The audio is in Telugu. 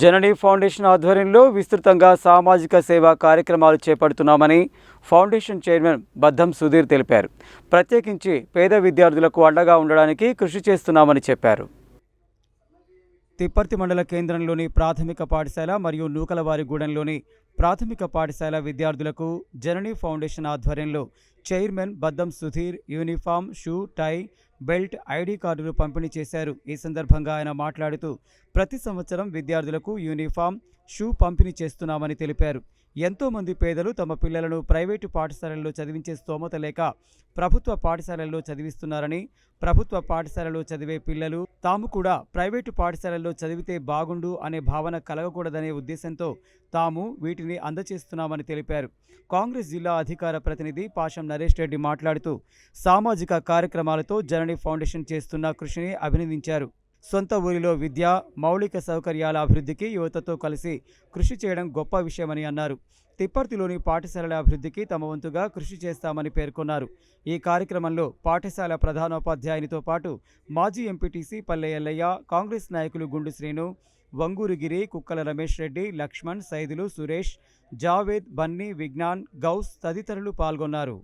జనని ఫౌండేషన్ ఆధ్వర్యంలో విస్తృతంగా సామాజిక సేవా కార్యక్రమాలు చేపడుతున్నామని ఫౌండేషన్ చైర్మన్ బద్దం సుధీర్ తెలిపారు. ప్రత్యేకించి పేద విద్యార్థులకు అండగా ఉండడానికి కృషి చేస్తున్నామని చెప్పారు. తిప్పర్తి మండల కేంద్రంలోని ప్రాథమిక పాఠశాల మరియు నూకలవారిగూడెంలోని ప్రాథమిక పాఠశాల విద్యార్థులకు జననీ ఫౌండేషన్ ఆధ్వర్యంలో chairman Baddam Sudhir uniform shoe tie belt ID కార్డులు పంపిణీ చేశారు. ఈ సందర్భంగా ఆయన మాట్లాడుతూ ప్రతి సంవత్సరం విద్యార్థులకు యూనిఫామ్ షూ పంపిణీ చేస్తున్నామని తెలిపారు. ఎంతోమంది పేదలు తమ పిల్లలను ప్రైవేటు పాఠశాలల్లో చదివించే స్తోమత లేక ప్రభుత్వ పాఠశాలల్లో చదివిస్తున్నారని ప్రభుత్వ పాఠశాలలో చదివే పిల్లలు తాము కూడా ప్రైవేటు పాఠశాలల్లో చదివితే బాగుండు అనే భావన కలగకూడదనే ఉద్దేశంతో తాము వీటిని అందచేస్తున్నామని తెలిపారు. కాంగ్రెస్ జిల్లా అధికార ప్రతినిధి పాషం నరేష్ రెడ్డి మాట్లాడుతూ సామాజిక కార్యక్రమాలతో జనని ఫౌండేషన్ చేస్తున్న కృషిని అభినందించారు. సొంత ఊరిలో విద్య మౌలిక సౌకర్యాల అభివృద్ధికి యువతతో కలిసి కృషి చేయడం గొప్ప విషయమని అన్నారు. తిప్పర్తిలోని పాఠశాలల అభివృద్ధికి తమ వంతుగా కృషి చేస్తామని పేర్కొన్నారు. ఈ కార్యక్రమంలో పాఠశాల ప్రధానోపాధ్యాయునితో పాటు మాజీ ఎంపీటీసీ పల్లె ఎల్లయ్య కాంగ్రెస్ నాయకులు గుండు శ్రీను వంగూరుగిరి కుక్కల రమేష్ రెడ్డి లక్ష్మణ్ సైదులు సురేష్ జావేద్ బన్నీ విజ్ఞాన్ గౌస్ తదితరులు పాల్గొన్నారు.